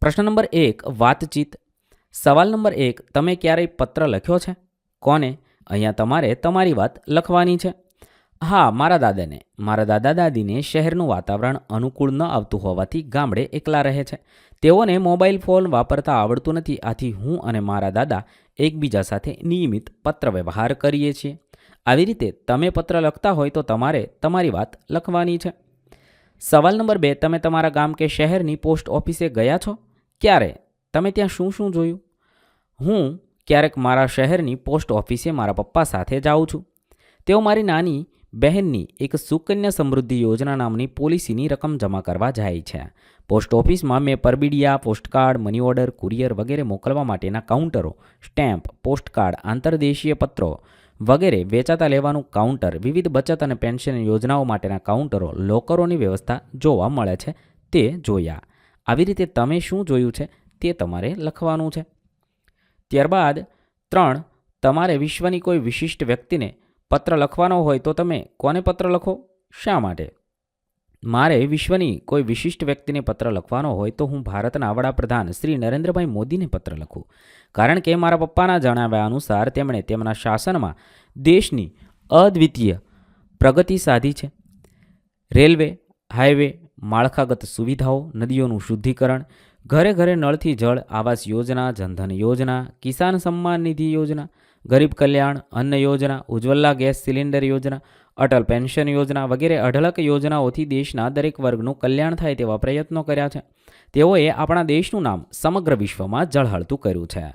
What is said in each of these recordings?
પ્રશ્ન નંબર એક, વાતચીત. સવાલ નંબર એક, તમે ક્યારેય પત્ર લખ્યો છે? કોને? અહીંયા તમારે તમારી વાત લખવાની છે. હા, મારા દાદાને. મારા દાદા દાદીને શહેરનું વાતાવરણ અનુકૂળ ન આવતું હોવાથી ગામડે એકલા રહે છે. તેઓને મોબાઈલ ફોન વાપરતા આવડતું નથી, આથી હું અને મારા દાદા એકબીજા સાથે નિયમિત પત્ર વ્યવહાર કરીએ છીએ. આવી રીતે તમે પત્ર લખતા હોય તો તમારે તમારી વાત લખવાની છે. સવાલ નંબર બે, તમે તમારા ગામ કે શહેરની પોસ્ટ ઓફિસે ગયા છો? ક્યારે? તમે ત્યાં શું શું જોયું? હું ક્યારેક મારા શહેરની પોસ્ટ ઓફિસે મારા પપ્પા સાથે જાઉં છું. તેઓ મારી નાની બહેનની એક સુકન્યા સમૃદ્ધિ યોજના નામની પોલિસીની રકમ જમા કરવા જાય છે. પોસ્ટ ઓફિસમાં મેં પરબીડિયા, પોસ્ટકાર્ડ, મની ઓર્ડર, કુરિયર વગેરે મોકલવા માટેના કાઉન્ટરો, સ્ટેમ્પ, પોસ્ટકાર્ડ, આંતરદેશીય પત્રો વગેરે વેચાતા લેવાનું કાઉન્ટર, વિવિધ બચત અને પેન્શન યોજનાઓ માટેના કાઉન્ટરો, લોકરોની વ્યવસ્થા જોવા મળે છે. તે જોયા. આવી રીતે તમે શું જોયું છે તે તમારે લખવાનું છે. ત્યારબાદ ત્રણ, તમારે વિશ્વની કોઈ વિશિષ્ટ વ્યક્તિને પત્ર લખવાનો હોય તો તમે કોને પત્ર લખો? શા માટે? મારે વિશ્વની કોઈ વિશિષ્ટ વ્યક્તિને પત્ર લખવાનો હોય તો હું ભારતના વડાપ્રધાન શ્રી નરેન્દ્રભાઈ મોદીને પત્ર લખું. કારણ કે મારા પપ્પાના જણાવ્યા અનુસાર તેમણે તેમના શાસનમાં દેશની અદ્વિતીય પ્રગતિ સાધી છે. રેલવે, હાઈવે માળખાગત સુવિધાઓ, નદીઓનું શુદ્ધિકરણ, ઘરે ઘરે નળથી જળ, આવાસ યોજના, જનધન યોજના, કિસાન સન્માન નિધિ યોજના, ગરીબ કલ્યાણ, અન્ન યોજના, ઉજ્જવલા ગેસ સિલિન્ડર યોજના, અટલ પેન્શન યોજના વગેરે અઢળક યોજનાઓથી દેશના દરેક વર્ગનું કલ્યાણ થાય તેવા પ્રયત્નો કર્યા છે. તેઓએ આપણા દેશનું નામ સમગ્ર વિશ્વમાં ઝળહળતું કર્યું છે.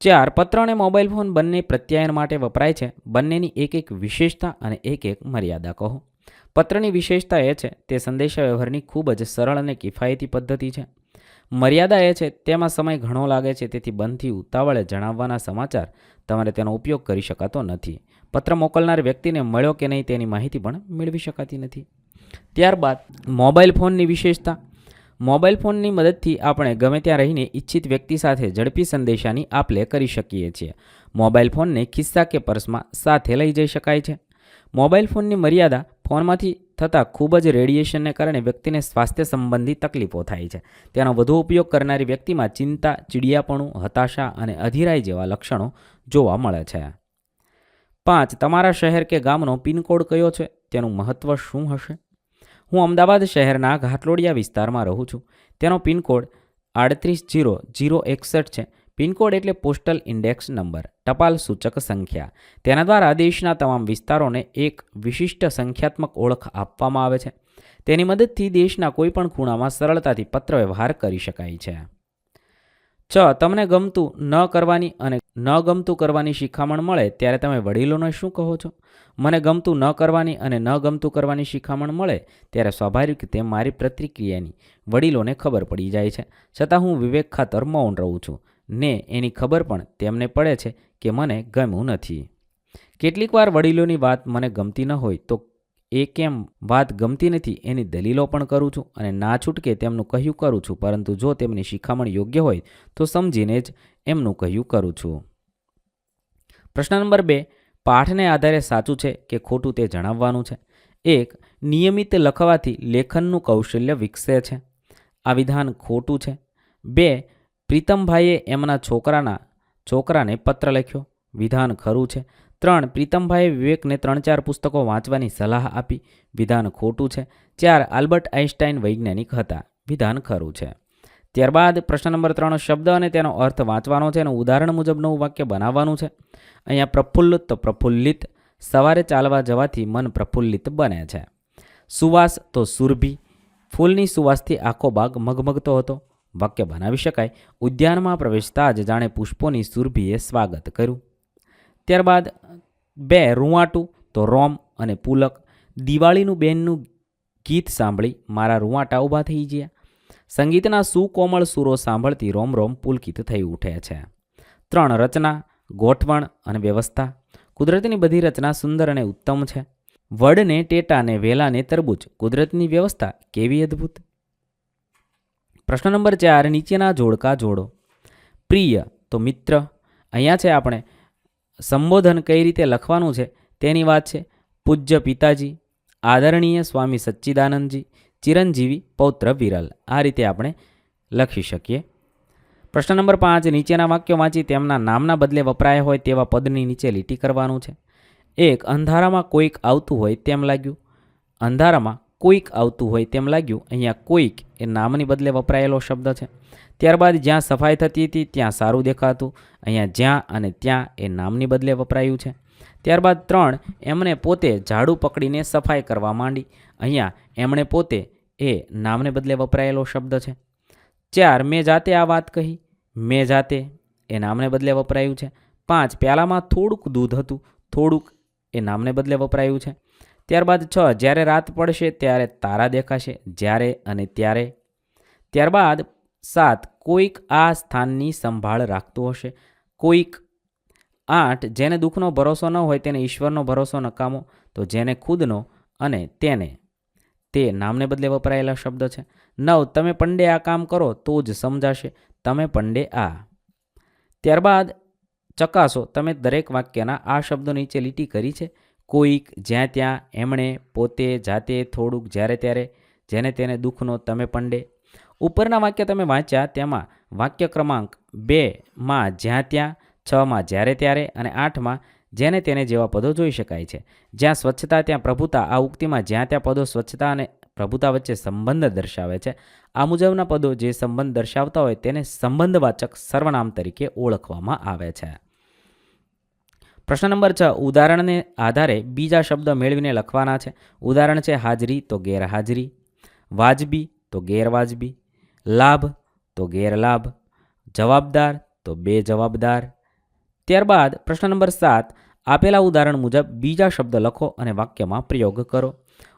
ચાર પત્ર અને મોબાઈલ ફોન બંને પ્રત્યાયન માટે વપરાય છે. બંનેની એક એક વિશેષતા અને એક એક મર્યાદા કહો. પત્રની વિશેષતા એ છે, તે સંદેશાવ્યવહારની ખૂબ જ સરળ અને કિફાયતી પદ્ધતિ છે. મર્યાદા એ છે, તેમાં સમય ઘણો લાગે છે, તેથી બંધથી ઉતાવળે જણાવવાના સમાચાર તમારે તેનો ઉપયોગ કરી શકાતો નથી. પત્ર મોકલનાર વ્યક્તિને મળ્યો કે નહીં તેની માહિતી પણ મેળવી શકાતી નથી. ત્યારબાદ, મોબાઈલ ફોનની વિશેષતા. મોબાઈલ ફોનની મદદથી આપણે ગમે ત્યાં રહીને ઈચ્છિત વ્યક્તિ સાથે ઝડપી સંદેશાની આપ લે કરી શકીએ છીએ. મોબાઈલ ફોનને ખિસ્સા કે પર્સમાં સાથે લઈ જઈ શકાય છે. મોબાઈલ ફોનની મર્યાદા ફોનમાંથી થતા ખૂબ જ રેડિયેશનને કારણે વ્યક્તિને સ્વાસ્થ્ય સંબંધી તકલીફો થાય છે. તેનો વધુ ઉપયોગ કરનારી વ્યક્તિમાં ચિંતા, ચીડિયાપણું, હતાશા અને અધીરાઈ જેવા લક્ષણો જોવા મળે છે. પાંચ, તમારા શહેર કે ગામનો પિનકોડ કયો છે? તેનું મહત્ત્વ શું હશે? હું અમદાવાદ શહેરના ઘાટલોડિયા વિસ્તારમાં રહું છું. તેનો પિનકોડ આડત્રીસ જીરો જીરો એકસઠ છે. પિનકોડ એટલે પોસ્ટલ ઇન્ડેક્સ નંબર, ટપાલ સૂચક સંખ્યા. તેના દ્વારા દેશના તમામ વિસ્તારોને એક વિશિષ્ટ સંખ્યાત્મક ઓળખ આપવામાં આવે છે. તેની મદદથી દેશના કોઈપણ ખૂણામાં સરળતાથી પત્ર વ્યવહાર કરી શકાય છે. છ, તમને ગમતું ન કરવાની અને ન ગમતું કરવાની શિખામણ મળે ત્યારે તમે વડીલોને શું કહો છો? મને ગમતું ન કરવાની અને ન ગમતું કરવાની શિખામણ મળે ત્યારે સ્વાભાવિક રીતે મારી પ્રતિક્રિયાની વડીલોને ખબર પડી જાય છે. છતાં હું વિવેક ખાતર મૌન રહું છું. ને એની ખબર પણ તેમને પડે છે કે મને ગમ્યું નથી. કેટલીક વાર વડીલોની વાત મને ગમતી ન હોય તો એ કેમ વાત ગમતી નથી એની દલીલો પણ કરું છું અને ના છૂટકે તેમનું કહ્યું કરું છું, પરંતુ જો તેમની શિખામણ યોગ્ય હોય તો સમજીને જ એમનું કહ્યું કરું છું. પ્રશ્ન નંબર બે, પાઠને આધારે સાચું છે કે ખોટું તે જણાવવાનું છે? એક, નિયમિત લખવાથી લેખનનું કૌશલ્ય વિકસે છે. આ વિધાન ખોટું છે. બે પ્રીતમભાઈએ એમના છોકરાના છોકરાને પત્ર લખ્યો. વિધાન ખરું છે. ત્રણ, પ્રીતમભાઈએ વિવેકને ત્રણ ચાર પુસ્તકો વાંચવાની સલાહ આપી. વિધાન ખોટું છે. ચાર, આલ્બર્ટ આઇન્સ્ટાઈન વૈજ્ઞાનિક હતા. વિધાન ખરું છે. ત્યારબાદ પ્રશ્ન નંબર ત્રણ, શબ્દ અને તેનો અર્થ વાંચવાનો છે અને ઉદાહરણ મુજબ નવું વાક્ય બનાવવાનું છે. અહીંયા પ્રફુલ્લિત તો પ્રફુલ્લિત. સવારે ચાલવા જવાથી મન પ્રફુલ્લિત બને છે. સુવાસ તો સુરભી. ફૂલની સુવાસથી આખો બાગ મગમગતો હતો. વાક્ય બનાવી શકાય. ઉદ્યાનમાં પ્રવેશતા જ જાણે પુષ્પોની સુરભીએ સ્વાગત કર્યું. ત્યારબાદ બે રૂંવાટું, તો રોમ અને પુલક. દિવાળીનું બેનનું ગીત સાંભળી મારા રૂંવાટા ઊભા થઈ ગયા સંગીતના સુકોમળ સૂરો સાંભળતી રોમ રોમ પુલકિત થઈ ઉઠે છે. ત્રણ રચના, ગોઠવણ અને વ્યવસ્થા. કુદરતની બધી રચના સુંદર અને ઉત્તમ છે. વડને, ટેટાને, વેલાને તરબૂચ. કુદરતની વ્યવસ્થા કેવી અદ્ભુત. પ્રશ્ન નંબર ચાર, નીચેના જોડકા જોડો. પ્રિય, તો મિત્ર. અહીંયા છે આપણે. સંબોધન કઈ રીતે લખવાનું છે તેની વાત છે. પૂજ્ય પિતાજી, આદરણીય સ્વામી સચ્ચિદાનંદજી, ચિરંજીવી પૌત્ર વિરલ. આ રીતે આપણે લખી શકીએ. પ્રશ્ન નંબર પાંચ, નીચેના વાક્યો વાંચી તેમના નામના બદલે વપરાયા હોય તેવા પદની નીચે લીટી કરવાનું છે. એક, અંધારામાં કોઈક આવતું હોય તેમ લાગ્યું. અંધારામાં કોઈક આવતું હોય તેમ લાગ્યું. અહીંયા કોઈક એ નામની બદલે વપરાયેલો શબ્દ છે. ત્યારબાદ જ્યાં સફાઈ થતી હતી ત્યાં સારું દેખાતું. અહીંયા જ્યાં અને ત્યાં એ નામની બદલે વપરાયું છે. ત્યારબાદ ત્રણ, એમણે પોતે ઝાડુ પકડીને સફાઈ કરવા માંડી. અહીંયા એમણે પોતે એ નામને બદલે વપરાયેલો શબ્દ છે. ચાર, મેં જાતે આ વાત કહી. મેં જાતે એ નામને બદલે વપરાયું છે. પાંચ, પ્યાલામાં થોડુંક દૂધ હતું. થોડુંક એ નામને બદલે વપરાયું છે. ત્યારબાદ છ, જ્યારે રાત પડશે ત્યારે તારા દેખાશે, જ્યારે અને ત્યારે. ત્યારબાદ સાત, કોઈક આ સ્થાનની સંભાળ રાખતું હશે. કોઈક આઠ, જેને દુઃખનો ભરોસો ન હોય તેને ઈશ્વરનો ભરોસો નકામો. તો જેને ખુદનો અને તેને. તે નામને બદલે વપરાયેલા શબ્દ છે. નવ, તમે પંડે આ કામ કરો તો જ સમજાશે. તમે પંડે આ. ત્યારબાદ ચકાસો, તમે દરેક વાક્યના આ શબ્દો નીચે લીટી કરી છે. કોઈક જ્યાં ત્યાં એમણે પોતે જાતે થોડુંક જ્યારે ત્યારે જેને તેને દુઃખનો તમે પંડે. ઉપરના વાક્ય તમે વાંચ્યા તેમાં વાક્ય ક્રમાંક બેમાં જ્યાં ત્યાં છમાં જ્યારે ત્યારે અને આઠમાં જેને તેને જેવા પદો જોઈ શકાય છે. જ્યાં સ્વચ્છતા, ત્યાં પ્રભુતા. આ ઉક્તિમાં જ્યાં ત્યાં પદો સ્વચ્છતા અને પ્રભુતા વચ્ચે સંબંધ દર્શાવે છે. આ મુજબના પદો જે સંબંધ દર્શાવતા હોય તેને સંબંધવાચક સર્વનામ તરીકે ઓળખવામાં આવે છે. પ્રશ્ન નંબર છ, ઉદાહરણને આધારે બીજા શબ્દ મેળવીને લખવાના છે. ઉદાહરણ છે, હાજરી તો ગેરહાજરી. વાજબી તો ગેરવાજબી. લાભ તો ગેરલાભ. જવાબદાર તો બે જવાબદાર ત્યારબાદ પ્રશ્ન નંબર સાત, આપેલા ઉદાહરણ મુજબ બીજા શબ્દ લખો અને વાક્યમાં પ્રયોગ કરો.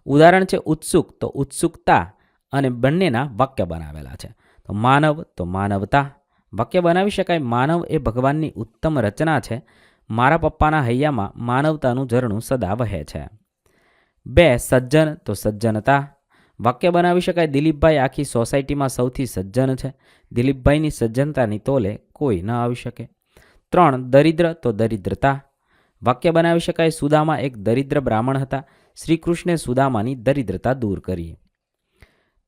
ઉદાહરણ છે, ઉત્સુક તો ઉત્સુકતા અને બંનેના વાક્ય બનાવેલા છે. તો માનવ તો માનવતા. વાક્ય બનાવી શકાય. માનવ એ ભગવાનની ઉત્તમ રચના છે. મારા પપ્પાના હૈયામાં માનવતાનું ઝરણું સદા વહે છે. બે, સજ્જન તો સજ્જનતા. વાક્ય બનાવી શકાય, દિલીપભાઈ આખી સોસાયટીમાં સૌથી સજ્જન છે. દિલીપભાઈની સજ્જનતાની તોલે કોઈ ન આવી શકે. ત્રણ, દરિદ્ર તો દરિદ્રતા. વાક્ય બનાવી શકાય, સુદામા એક દરિદ્ર બ્રાહ્મણ હતા. શ્રીકૃષ્ણે સુદામાની દરિદ્રતા દૂર કરી.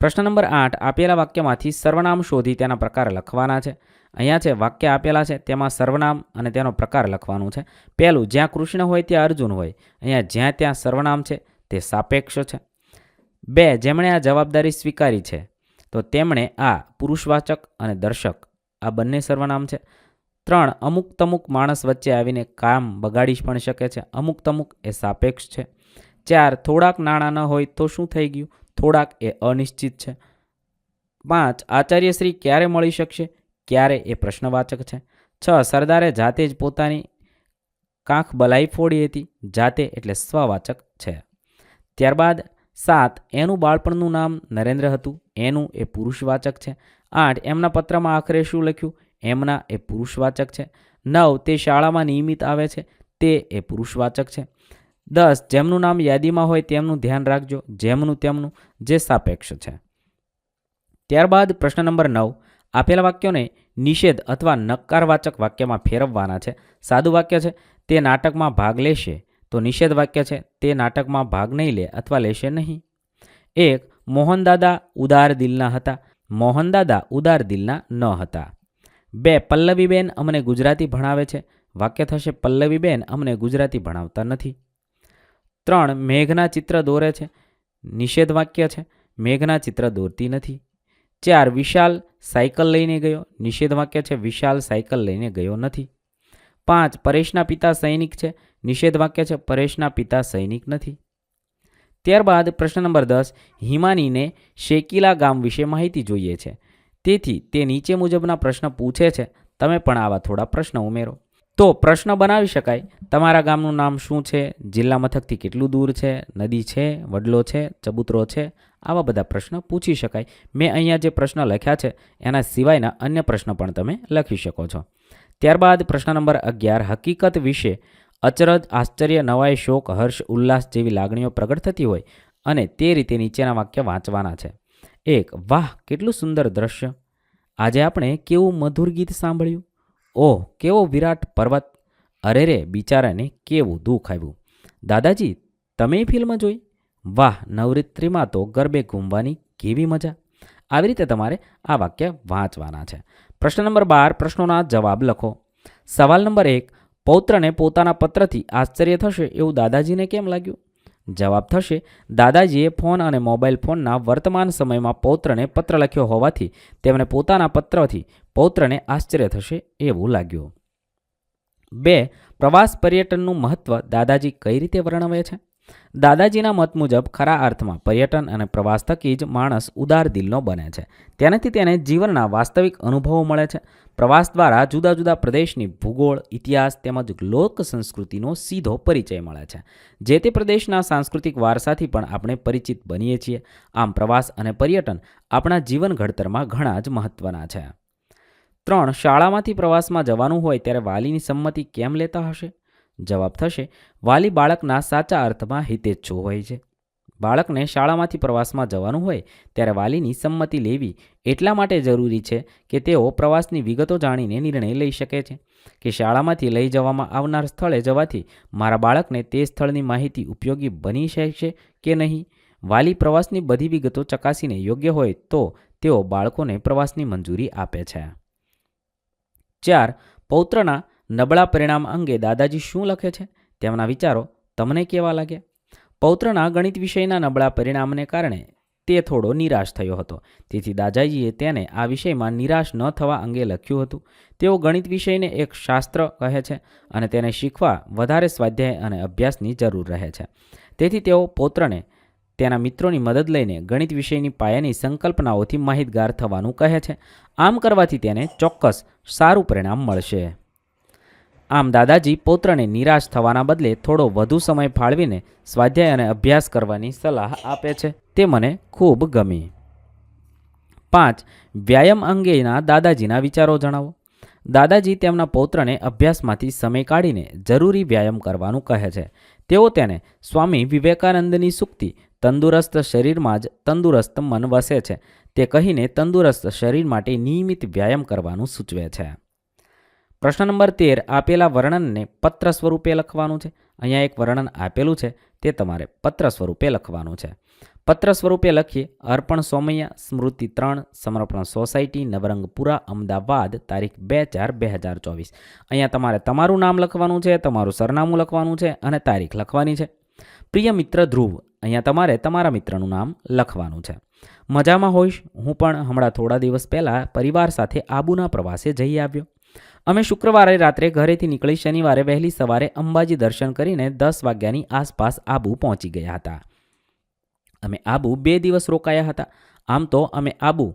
પ્રશ્ન નંબર આઠ, આપેલા વાક્યમાંથી સર્વનામ શોધી તેના પ્રકાર લખવાના છે. અહીંયા છે વાક્ય આપેલા છે, તેમાં સર્વનામ અને તેનો પ્રકાર લખવાનું છે. પહેલું, જ્યાં કૃષ્ણ હોય ત્યાં અર્જુન હોય. અહીંયા જ્યાં ત્યાં સર્વનામ છે, તે સાપેક્ષ છે. બે, જેમણે આ જવાબદારી સ્વીકારી છે, તો તેમણે આ પુરુષવાચક અને દર્શક, આ બંને સર્વનામ છે. ત્રણ, અમુક તમુક માણસ વચ્ચે આવીને કામ બગાડી પણ શકે છે. અમુક તમુક એ સાપેક્ષ છે. ચાર, થોડાક નાણાં ન હોય તો શું થઈ ગયું? થોડાક એ અનિશ્ચિત છે. પાંચ, આચાર્યશ્રી ક્યારે મળી શકશે? ક્યારે એ પ્રશ્નવાચક છે? છ, સરદારે જાતે જ પોતાની કાંખ બલાઈ ફોડી હતી. જાતે એટલે સ્વવાચક છે. ત્યારબાદ સાત, એનું બાળપણનું નામ નરેન્દ્ર હતું. એનું એ પુરુષવાચક છે. આઠ, એમના પત્રમાં આખરે શું લખ્યું? એમના એ પુરુષવાચક છે. નવ, તે શાળામાં નિયમિત આવે છે. તે એ પુરુષવાચક છે. દસ, જેમનું નામ યાદીમાં હોય તેમનું ધ્યાન રાખજો. જેમનું તેમનું જે સાપેક્ષ છે. ત્યારબાદ પ્રશ્ન નંબર નવ આપેલા વાક્યોને નિષેધ અથવા નકારવાચક વાક્યમાં ફેરવવાના છે. સાદું વાક્ય છે, તે નાટકમાં ભાગ લેશે. તો નિષેધ વાક્ય છે, તે નાટકમાં ભાગ નહીં લે અથવા લેશે નહીં. એક મોહનદાદા ઉદાર દિલના હતા. મોહનદાદા ઉદાર દિલના ન હતા. બે, પલ્લવીબેન અમને ગુજરાતી ભણાવે છે. વાક્ય થશે, પલ્લવીબેન અમને ગુજરાતી ભણાવતા નથી. ત્રણ, મેઘના ચિત્ર દોરે છે. નિષેધ વાક્ય છે, મેઘના ચિત્ર દોરતી નથી. ચાર વિશાલ સાયકલ લઈને ગયો. નિષેધ વાક્ય છે, વિશાલ સાયકલ લઈને ગયો નથી. પાંચ, પરેશના પિતા સૈનિક છે. નિષેધ વાક્ય છે, પરેશના પિતા સૈનિક નથી. ત્યારબાદ પ્રશ્ન નંબર દસ, હિમાનીને શેકીલા ગામ વિશે માહિતી જોઈએ છે. તેથી તે નીચે મુજબના પ્રશ્ન પૂછે છે. તમે પણ આવા થોડા પ્રશ્ન ઉમેરો. તો પ્રશ્ન બનાવી શકાય. તમારા ગામનું નામ શું છે? જિલ્લા મથકથી કેટલું દૂર છે? નદી છે? વડલો છે? ચબૂતરો છે? આવા બધા પ્રશ્ન પૂછી શકાય. મેં અહીંયા જે પ્રશ્ન લખ્યા છે, એના સિવાયના અન્ય પ્રશ્ન પણ તમે લખી શકો છો. ત્યારબાદ પ્રશ્ન નંબર અગિયાર, હકીકત વિશે અચરજ, આશ્ચર્ય, નવાઈ, શોક, હર્ષ, ઉલ્લાસ જેવી લાગણીઓ પ્રગટ થતી હોય અને તે રીતે નીચેના વાક્ય વાંચવાના છે. એક, વાહ, કેટલું સુંદર દ્રશ્ય. આજે આપણે કેવું મધુર ગીત સાંભળ્યું? ઓહ, કેવો વિરાટ પર્વત. અરે રે બિચારાને કેવું દુઃખ આવ્યું. દાદાજી, તમે ફિલ્મ જોઈ? વાહ, નવરાત્રિમાં તો ગરબે ઘૂમવાની કેવી મજા? આવી રીતે તમારે આ વાક્ય વાંચવાના છે. પ્રશ્ન નંબર બાર, પ્રશ્નોના જવાબ લખો. સવાલ નંબર એક, પૌત્રને પોતાના પત્રથી આશ્ચર્ય થશે એવું દાદાજીને કેમ લાગ્યું? જવાબ થશે, દાદાજીએ ફોન અને મોબાઈલ ફોનના વર્તમાન સમયમાં પૌત્રને પત્ર લખ્યો હોવાથી તેમને પોતાના પત્રથી પૌત્રને આશ્ચર્ય થશે એવું લાગ્યું. બે, પ્રવાસ પર્યટનનું મહત્ત્વ દાદાજી કઈ રીતે વર્ણવે છે? દાદાજીના મત મુજબ ખરા અર્થમાં પર્યટન અને પ્રવાસ થકી જ માણસ ઉદાર દિલનો બને છે. તેનાથી તેને જીવનના વાસ્તવિક અનુભવો મળે છે. પ્રવાસ દ્વારા જુદા જુદા પ્રદેશની ભૂગોળ, ઇતિહાસ તેમજ લોક સંસ્કૃતિનો સીધો પરિચય મળે છે. જે તે પ્રદેશના સાંસ્કૃતિક વારસાથી પણ આપણે પરિચિત બનીએ છીએ. આમ પ્રવાસ અને પર્યટન આપણા જીવન ઘડતરમાં ઘણા જ મહત્ત્વના છે. ત્રણ, શાળામાંથી પ્રવાસમાં જવાનું હોય ત્યારે વાલીની સંમતિ કેમ લેતા હશે? જવાબ થશે, વાલી બાળકના સાચા અર્થમાં હિતેચ્છુ હોય છે. બાળકને શાળામાંથી પ્રવાસમાં જવાનું હોય, ત્યારે વાલીની સંમતિ લેવી એટલા માટે જરૂરી છે કે તેઓ પ્રવાસની વિગતો જાણીને નિર્ણય લઈ શકે છે. કે શાળામાંથી લઈ જવામાં આવનાર સ્થળે જવાથી મારા બાળકને તે સ્થળની માહિતી ઉપયોગી બની શકશે કે નહીં? વાલી પ્રવાસની બધી વિગતો ચકાસીને યોગ્ય હોય તો તેઓ બાળકોને પ્રવાસની મંજૂરી આપે છે. ચાર, પૌત્રના નબળા પરિણામ અંગે દાદાજી શું લખે છે? તેમના વિચારો તમને કેવા લાગ્યા? પૌત્રના ગણિત વિષયના નબળા પરિણામને કારણે તે થોડો નિરાશ થયો હતો. તેથી દાદાજીએ તેને આ વિષયમાં નિરાશ ન થવા અંગે લખ્યું હતું. તેઓ ગણિત વિષયને એક શાસ્ત્ર કહે છે અને તેને શીખવા વધારે સ્વાધ્યાય અને અભ્યાસની જરૂર રહે છે. તેથી તેઓ પૌત્રને તેના મિત્રોની મદદ લઈને ગણિત વિષયની પાયાની સંકલ્પનાઓથી માહિતગાર થવાનું કહે છે. આમ કરવાથી તેને ચોક્કસ સારું પરિણામ મળશે. આમ દાદાજી પૌત્રને નિરાશ થવાના બદલે થોડો વધુ સમય ફાળવીને સ્વાધ્યાય અને અભ્યાસ કરવાની સલાહ આપે છે. તે મને ખૂબ ગમી. પાંચ, વ્યાયામ અંગેના દાદાજીના વિચારો જણાવો. દાદાજી તેમના પૌત્રને અભ્યાસમાંથી સમય કાઢીને જરૂરી વ્યાયામ કરવાનું કહે છે. તેઓ તેને સ્વામી વિવેકાનંદની સૂક્તિ, તંદુરસ્ત શરીરમાં જ તંદુરસ્ત મન વસે છે. તે કહીને તંદુરસ્ત શરીર માટે નિયમિત વ્યાયામ કરવાનું સૂચવે છે. પ્રશ્ન નંબર તેર, આપેલા વર્ણનને પત્ર સ્વરૂપે લખવાનું છે. અહીંયા એક વર્ણન આપેલું છે, તે તમારે પત્ર સ્વરૂપે લખવાનું છે. પત્ર સ્વરૂપે લખીએ, અર્પણ સોમૈયા, સ્મૃતિ ત્રણ, સમર્પણ સોસાયટી, નવરંગપુરા, અમદાવાદ, તારીખ બે ચાર બે હજાર ચોવીસ. અહીંયા તમારે તમારું નામ લખવાનું છે, તમારું સરનામું લખવાનું છે અને તારીખ લખવાની છે. પ્રિય મિત્ર ધ્રુવ, અહીંયા તમારે તમારા મિત્રનું નામ લખવાનું છે. મજામાં હોઈશ? હું પણ હમણાં થોડા દિવસ પહેલાં પરિવાર સાથે આબુના પ્રવાસે જઈ આવ્યો. અમે શુક્રવારે રાત્રે ઘરેથી નીકળી શનિવારે વહેલી સવારે અંબાજી દર્શન કરીને દસ વાગ્યાની આસપાસ આબુ પહોંચી ગયા હતા. અમે આબુ બે દિવસ રોકાયા હતા. આમ તો અમે આબુ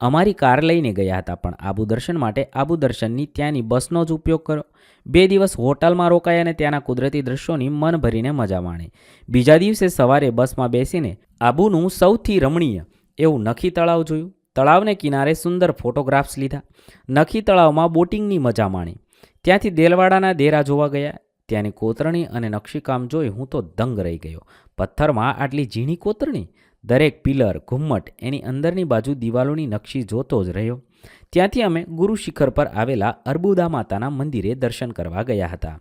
અમારી કાર લઈને ગયા હતા, પણ આબુ દર્શન માટે આબુ દર્શનની ત્યાંની બસનો જ ઉપયોગ કર્યો. બે દિવસ હોટલમાં રોકાયા અને ત્યાંના કુદરતી દ્રશ્યોની મન ભરીને મજા માણી. બીજા દિવસે સવારે બસમાં બેસીને આબુનું સૌથી રમણીય એવું નખી તળાવ જોયું. તળાવને કિનારે સુંદર ફોટોગ્રાફ્સ લીધા. નખી તળાવમાં બોટિંગની મજા માણી. ત્યાંથી દેલવાડાના દેરા જોવા ગયા. ત્યાંની કોતરણી અને નકશીકામ જોઈ હું તો દંગ રહી ગયો. પથ્થરમાં આટલી ઝીણી કોતરણી? દરેક પિલર, ઘુમ્મટ, એની અંદરની બાજુ દિવાલોની નકશી જોતો જ રહ્યો. ત્યાંથી અમે ગુરુ શિખર પર આવેલા અર્બુદા માતાના મંદિરે દર્શન કરવા ગયા હતા.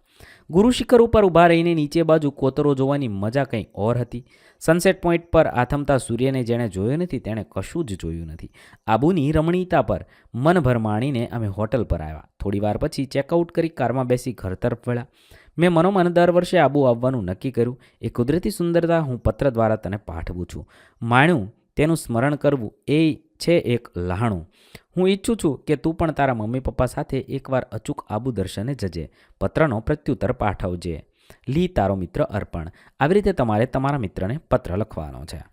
ગુરુ શિખર ઉપર ઊભા રહીને નીચે બાજુ કોતરો જોવાની મજા કંઈ ઓર હતી? સનસેટ પોઈન્ટ પર આથમતા સૂર્યને જેણે જોયો નથી, તેણે કશું જ જોયું નથી. આબુની રમણીયતા પર મનભર માણીને અમે હોટલ પર આવ્યા. થોડીવાર પછી ચેકઆઉટ કરી કારમાં બેસી ઘર તરફ વળ્યા. મેં મનોમન દર વર્ષે આબુ આવવાનું નક્કી કર્યું. એ કુદરતી સુંદરતા હું પત્ર દ્વારા તને પાઠવું છું. માણ્યું, તેનું સ્મરણ કરવું એ છે એક લહાણું. હું ઈચ્છું છું કે તું પણ તારા મમ્મી પપ્પા સાથે એકવાર અચૂક આબુ દર્શને જજે, પત્રનો પ્રત્યુત્તર પાઠવજે. લી, તારો મિત્ર અર્પણ. આવી રીતે તમારે તમારા મિત્રને પત્ર લખવાનો છે.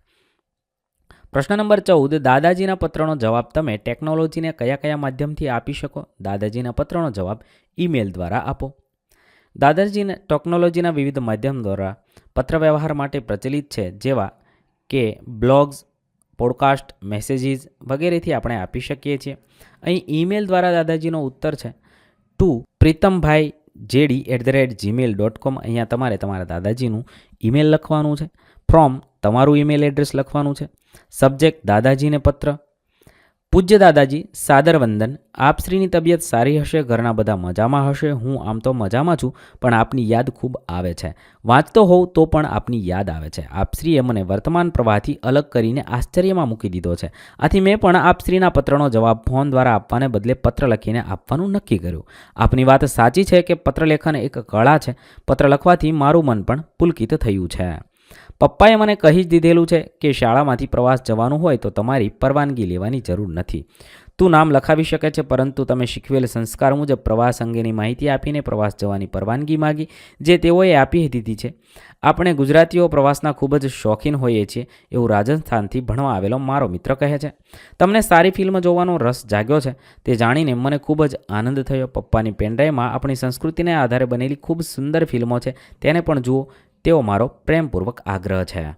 પ્રશ્ન નંબર ચૌદ, દાદાજીના પત્રનો જવાબ તમે ટેકનોલોજીને કયા કયા માધ્યમથી આપી શકો? દાદાજીના પત્રનો જવાબ ઈમેલ દ્વારા આપો. દાદાજીને ટેકનોલોજીના વિવિધ માધ્યમ દ્વારા પત્ર વ્યવહાર માટે પ્રચલિત છે જેવા કે બ્લોગ્સ પોડકાસ્ટ, મેસેજીસ વગેરેથી આપણે આપી શકીએ છીએ. અહીં ઈમેલ દ્વારા દાદાજીનો ઉત્તર છે. To Pritambhai JD at the rate Gmail dot com અહીંયા તમારે તમારા દાદાજીનું ઈમેલ લખવાનું છે. ફ્રોમ તમારું ઈમેલ એડ્રેસ લખવાનું છે. સબ્જેક્ટ દાદાજીને પત્ર. પૂજ્ય દાદાજી, સાદર વંદન. આપશ્રીની તબિયત સારી હશે, ઘરના બધા મજામાં હશે. હું આમ તો મજામાં છું, પણ આપની યાદ ખૂબ આવે છે. વાંચતો હોઉં તો પણ આપની યાદ આવે છે. આપશ્રીએ મને વર્તમાન પ્રવાહથી અલગ કરીને આશ્ચર્યમાં મૂકી દીધો છે. આથી મેં પણ આપશ્રીના પત્રનો જવાબ ફોન દ્વારા આપવાને બદલે પત્ર લખીને આપવાનું નક્કી કર્યું. આપની વાત સાચી છે કે પત્રલેખન એક કળા છે. પત્ર લખવાથી મારું મન પણ પુલકિત થયું છે. પપ્પાએ મને કહી જ દીધેલું છે કે શાળામાંથી પ્રવાસ જવાનું હોય તો તમારી પરવાનગી લેવાની જરૂર નથી. તું નામ લખાવી શકે છે, પરંતુ તમે શીખવેલ સંસ્કાર મુજબ પ્રવાસ અંગેની માહિતી આપીને પ્રવાસ જવાની પરવાનગી માગી, જે તેઓએ આપી દીધી છે. આપણે ગુજરાતીઓ પ્રવાસના ખૂબ જ શોખીન હોઈએ છીએ, એવું રાજસ્થાનથી ભણવા આવેલો મારો મિત્ર કહે છે. તમને સારી ફિલ્મ જોવાનો રસ જાગ્યો છે, તે જાણીને મને ખૂબ જ આનંદ થયો. પપ્પાની પેનડ્રાઈવમાં આપણી સંસ્કૃતિને આધારે બનેલી ખૂબ સુંદર ફિલ્મો છે, તેને પણ જુઓ. તેવો મારો પ્રેમપૂર્વક આગ્રહ છે.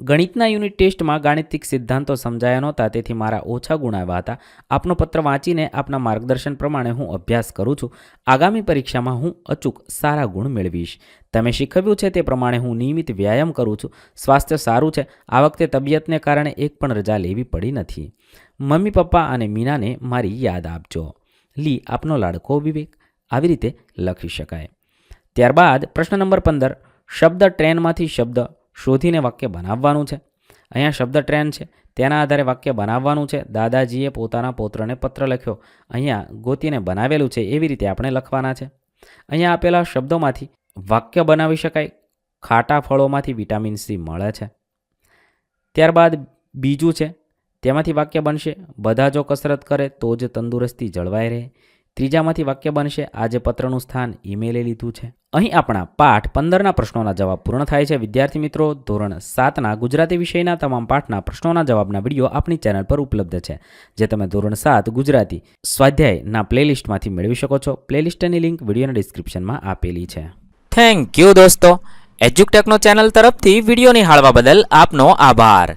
ગણિતના યુનિટ ટેસ્ટમાં ગાણિતિક સિદ્ધાંતો સમજાયા નહોતા, તેથી મારા ઓછા ગુણ આવ્યા હતા. આપનો પત્ર વાંચીને આપના માર્ગદર્શન પ્રમાણે હું અભ્યાસ કરું છું. આગામી પરીક્ષામાં હું અચૂક સારા ગુણ મેળવીશ. તમે શીખવ્યું છે તે પ્રમાણે હું નિયમિત વ્યાયામ કરું છું. સ્વાસ્થ્ય સારું છે. આ વખતે તબિયતને કારણે એક પણ રજા લેવી પડી નથી. મમ્મી, પપ્પા અને મીનાને મારી યાદ આપજો. લી, આપનો લાડકો વિવેક. આવી રીતે લખી શકાય. ત્યારબાદ પ્રશ્ન નંબર પંદર. શબ્દ ટ્રેનમાંથી શબ્દ શોધીને વાક્ય બનાવવાનું છે. અહીંયા શબ્દ ટ્રેન છે. તેના આધારે વાક્ય બનાવવાનું છે. દાદાજીએ પોતાના પૌત્રને પત્ર લખ્યો. અહીંયા ગોતીને બનાવેલું છે. એવી રીતે આપણે લખવાના છે. અહીંયા આપેલા શબ્દોમાંથી વાક્ય બનાવી શકાય. ખાટા ફળોમાંથી વિટામિન સી મળે છે. ત્યારબાદ બીજું છે. તેમાંથી વાક્ય બનશે. બધા જો કસરત કરે તો જ તંદુરસ્તી જળવાઈ રહે. ત્રીજામાંથી વાક્ય બનશે, આજે પત્રનું સ્થાન ઈમેલે લીધું છે. અહીં આપણા પાઠ પંદરના પ્રશ્નોના જવાબ પૂર્ણ થાય છે. વિદ્યાર્થી મિત્રો, ધોરણ સાતના ગુજરાતી વિષયના તમામ પાઠના પ્રશ્નોના જવાબના વીડિયો આપણી ચેનલ પર ઉપલબ્ધ છે, જે તમે ધોરણ સાત ગુજરાતી સ્વાધ્યાયના પ્લેલિસ્ટમાંથી મેળવી શકો છો. પ્લેલિસ્ટની લિંક વિડીયોના ડિસ્ક્રિપ્શનમાં આપેલી છે. થેન્ક યુ દોસ્તો. એજ્યુકટેકનો ચેનલ તરફથી વીડિયો નિહાળવા બદલ આપનો આભાર.